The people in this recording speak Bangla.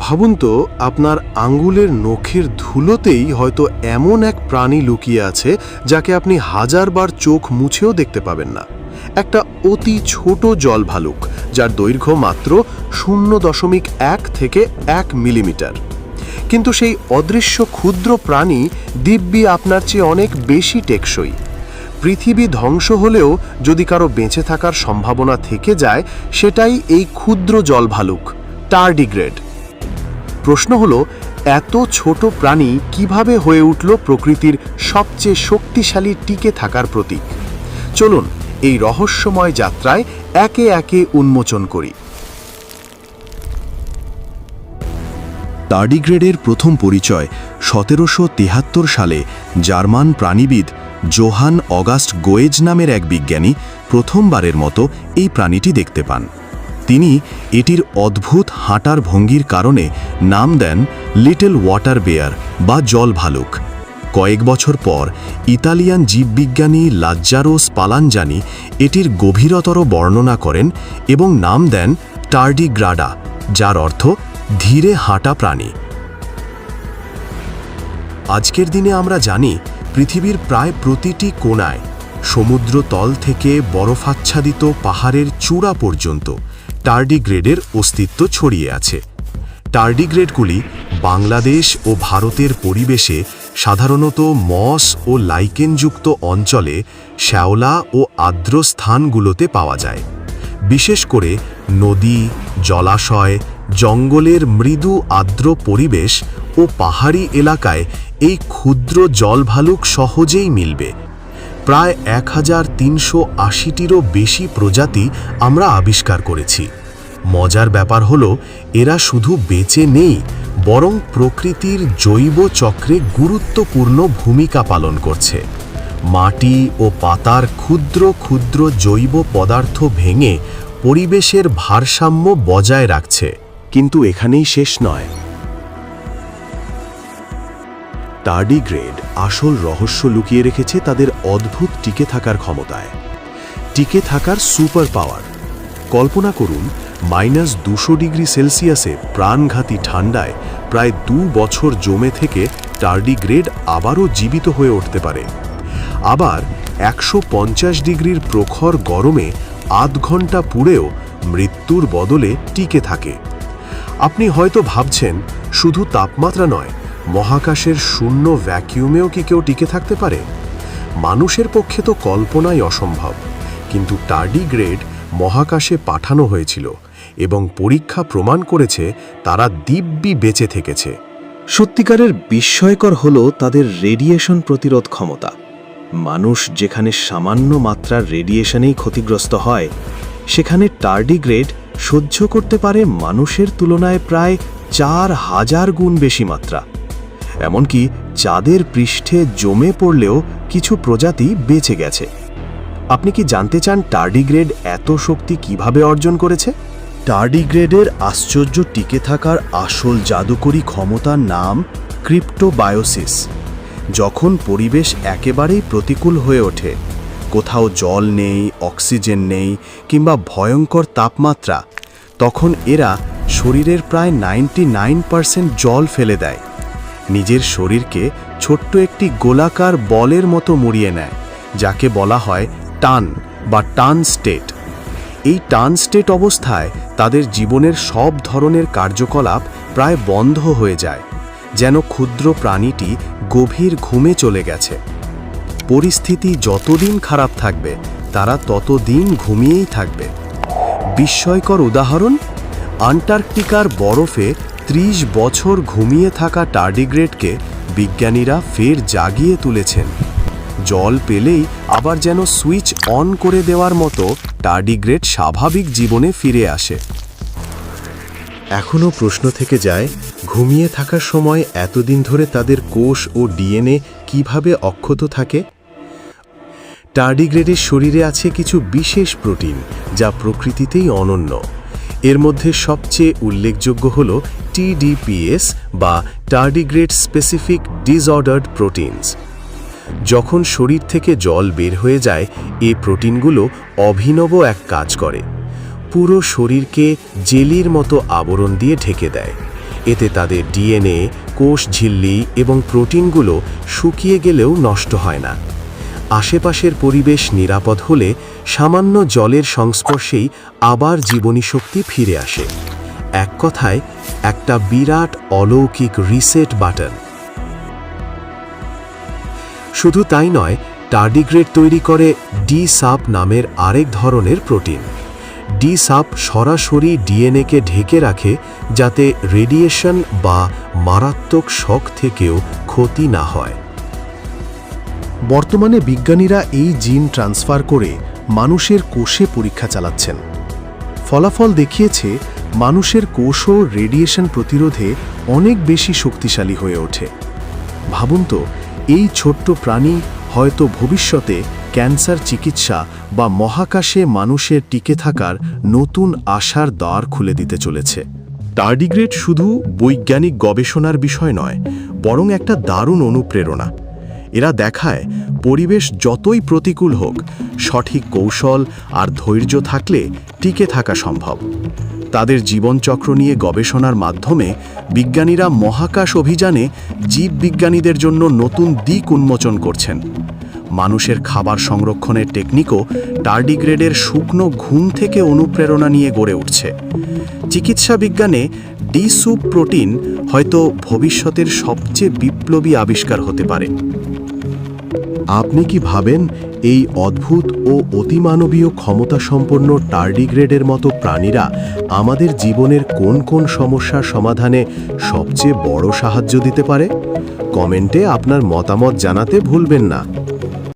ভাবুন তো, আপনার আঙ্গুলের নখের ধুলোতেই হয়তো এমন এক প্রাণী লুকিয়ে আছে যাকে আপনি হাজারবার চোখ মুছেও দেখতে পাবেন না। একটা অতি ছোট জল ভালুক, যার দৈর্ঘ্য মাত্র শূন্য দশমিক এক থেকে এক মিলিমিটার। কিন্তু সেই অদৃশ্য ক্ষুদ্র প্রাণী দিব্যি আপনার চেয়ে অনেক বেশি টেকসই। পৃথিবী ধ্বংস হলেও যদি কারও বেঁচে থাকার সম্ভাবনা থেকে যায়, সেটাই এই ক্ষুদ্র জল ভালুক, টার্ডিগ্রেড। প্রশ্ন হলো, এত ছোট প্রাণী কীভাবে হয়ে উঠল প্রকৃতির সবচেয়ে শক্তিশালী টিকে থাকার প্রতীক? চলুন এই রহস্যময় যাত্রায় একে একে উন্মোচন করি। টার্ডিগ্রেডের প্রথম পরিচয় সতেরোশো সালে জার্মান প্রাণীবিদ জোহান অগাস্ট গোয়েজ নামের এক বিজ্ঞানী প্রথমবারের মতো এই প্রাণীটি দেখতে পান। তিনি এটির অদ্ভুত হাঁটার ভঙ্গির কারণে নাম দেন লিটল ওয়াটার বেয়ার বা জল ভালুক। কয়েক বছর পর ইতালিয়ান জীববিজ্ঞানী লাজ্জারো স্পালানজানি এটির গভীরতর বর্ণনা করেন এবং নাম দেন টার্ডিগ্রাডা, যার অর্থ ধীরে হাঁটা প্রাণী। আজকের দিনে আমরা জানি পৃথিবীর প্রায় প্রতিটি কোণায় সমুদ্র তল থেকে বরফাচ্ছাদিত পাহাড়ের চূড়া পর্যন্ত। টার্ডিগ্রেডের অস্তিত্ব ছড়িয়ে আছে। টার্ডিগ্রেডগুলি বাংলাদেশ ও ভারতের পরিবেশে সাধারণত মস ও লাইকেনযুক্ত অঞ্চলে শ্যাওলা ও আর্দ্র স্থানগুলোতে পাওয়া যায়। বিশেষ করে নদী, জলাশয়, জঙ্গলের মৃদু আর্দ্র পরিবেশ ও পাহাড়ি এলাকায় এই ক্ষুদ্র জলভালুক সহজেই মিলবে। প্রায় এক হাজার তিনশো আশিটিরও বেশি প্রজাতি আমরা আবিষ্কার করেছি। মজার ব্যাপার হলো, এরা শুধু বেঁচে নেই, বরং প্রকৃতির জৈব চক্রে গুরুত্বপূর্ণ ভূমিকা পালন করছে। মাটি ও পাতার ক্ষুদ্র ক্ষুদ্র জৈব পদার্থ ভেঙে পরিবেশের ভারসাম্য বজায় রাখছে। কিন্তু এখানেই শেষ নয়। টার্ডিগ্রেড আসল রহস্য লুকিয়ে রেখেছে তাদের অদ্ভুত টিকে থাকার ক্ষমতায়। টিকে থাকার সুপার পাওয়ার। কল্পনা করুন, মাইনাস দুশো ডিগ্রি সেলসিয়াসে প্রাণঘাতী ঠান্ডায় প্রায় দু বছর জমে থেকে টার্ডিগ্রেড আবারও জীবিত হয়ে উঠতে পারে। আবার একশো পঞ্চাশ ডিগ্রির প্রখর গরমে আধ ঘণ্টা পুড়েও মৃত্যুর বদলে টিকে থাকে। আপনি হয়তো ভাবছেন, শুধু তাপমাত্রা নয় মহাকাশের শূন্য ভ্যাকিউমেও কি কেউ টিকে থাকতে পারে? মানুষের পক্ষে তো কল্পনাই অসম্ভব। কিন্তু টার্ডিগ্রেড মহাকাশে পাঠানো হয়েছিল এবং পরীক্ষা প্রমাণ করেছে তারা দিব্যি বেঁচে থেকেছে। সত্যিকারের বিস্ময়কর হল তাদের রেডিয়েশন প্রতিরোধ ক্ষমতা। মানুষ যেখানে সামান্য মাত্রার রেডিয়েশনেই ক্ষতিগ্রস্ত হয়, সেখানে টার্ডিগ্রেড সহ্য করতে পারে মানুষের তুলনায় প্রায় চার হাজার গুণ বেশি মাত্রা। এমনকি চাঁদের পৃষ্ঠে জমে পড়লেও কিছু প্রজাতি বেঁচে গেছে। আপনি কি জানতে চান টার্ডিগ্রেড এত শক্তি কীভাবে অর্জন করেছে? টার্ডিগ্রেডের আশ্চর্য টিকে থাকার আসল জাদুকরী ক্ষমতার নাম ক্রিপ্টোবায়োসিস যখন পরিবেশ একেবারেই প্রতিকূল হয়ে ওঠে, কোথাও জল নেই, অক্সিজেন নেই কিংবা ভয়ঙ্কর তাপমাত্রা, তখন এরা শরীরের প্রায় নাইনটি জল ফেলে দেয়। নিজের শরীরকে ছোট্ট একটি গোলাকার বলের মতো মুড়িয়ে নেয়, যাকে বলা হয় টান বা টান স্টেট। এই টান স্টেট অবস্থায় তাদের জীবনের সব ধরনের কার্যকলাপ প্রায় বন্ধ হয়ে যায়, যেন ক্ষুদ্র প্রাণীটি গভীর ঘুমে চলে গেছে। পরিস্থিতি যতদিন খারাপ থাকবে, তারা ততদিন ঘুমিয়েই থাকবে। বিস্ময়কর উদাহরণ, আন্টার্কটিকার বরফে ত্রিশ বছর ঘুমিয়ে থাকা টার্ডিগ্রেডকে বিজ্ঞানীরা ফের জাগিয়ে তুলেছেন। জল পেলেই আবার যেন সুইচ অন করে দেওয়ার মতো টার্ডিগ্রেড স্বাভাবিক জীবনে ফিরে আসে। এখনও প্রশ্ন থেকে যায়, ঘুমিয়ে থাকার সময় এতদিন ধরে তাদের কোষ ও ডিএনএ কীভাবে অক্ষত থাকে? টার্ডিগ্রেডের শরীরে আছে কিছু বিশেষ প্রোটিন, যা প্রকৃতিতেই অনন্য। এর মধ্যে সবচেয়ে উল্লেখযোগ্য হল টিডিপিএস বা টার্ডিগ্রেড স্পেসিফিক ডিসঅর্ডার্ড প্রোটিনস যখন শরীর থেকে জল বের হয়ে যায়, এ প্রোটিনগুলো অভিনব এক কাজ করে। পুরো শরীরকে জেলির মতো আবরণ দিয়ে ঢেকে দেয়। এতে তাদের ডিএনএ কোষ ঝিল্লি এবং প্রোটিনগুলো শুকিয়ে গেলেও নষ্ট হয় না। আশেপাশের পরিবেশ নিরাপদ হলে সামান্য জলের সংস্পর্শেই আবার জীবনী শক্তি ফিরে আসে। এক কথায়, একটা বিরাট অলৌকিক রিসেট বাটন। শুধু তাই নয়, টার্ডিগ্রেড তৈরি করে ডি সাপ নামের আরেক ধরনের প্রোটিন। ডি সাপ সরাসরি ডিএনএকে ঢেকে রাখে যাতে রেডিয়েশন বা মারাত্মক শক থেকেও ক্ষতি না হয়। বর্তমানে বিজ্ঞানীরা এই জিন ট্রান্সফার করে মানুষের কোষে পরীক্ষা চালাচ্ছেন। ফলাফল দেখিয়েছে, মানুষের কোষও রেডিয়েশন প্রতিরোধে অনেক বেশি শক্তিশালী হয়ে ওঠে। ভাবুন তো, এই ছোট্ট প্রাণী হয়তো ভবিষ্যতে ক্যান্সার চিকিৎসা বা মহাকাশে মানুষের টিকে থাকার নতুন আশার দ্বার খুলে দিতে চলেছে। টার্ডিগ্রেড শুধু বৈজ্ঞানিক গবেষণার বিষয় নয়, বরং একটা দারুণ অনুপ্রেরণা। এরা দেখায় পরিবেশ যতই প্রতিকূল হোক, সঠিক কৌশল আর ধৈর্য থাকলে টিকে থাকা সম্ভব। তাদের জীবনচক্র নিয়ে গবেষণার মাধ্যমে বিজ্ঞানীরা মহাকাশ অভিযানে জীববিজ্ঞানীদের জন্য নতুন দিক উন্মোচন করছেন। মানুষের খাবার সংরক্ষণের টেকনিকও টার্ডিগ্রেডের শুকনো ঘুম থেকে অনুপ্রেরণা নিয়ে গড়ে উঠছে। চিকিৎসা বিজ্ঞানে ডিসুপ প্রোটিন হয়তো ভবিষ্যতের সবচেয়ে বিপ্লবী আবিষ্কার হতে পারে। আপনি কি ভাবেন এই অদ্ভুত ও অতিমানবীয় ক্ষমতা সম্পন্ন টার্ডিগ্রেডের মতো প্রাণীরা আমাদের জীবনের কোন কোন সমস্যার সমাধানে সবচেয়ে বড় সাহায্য দিতে পারে? কমেন্টে আপনার মতামত জানাতে ভুলবেন না।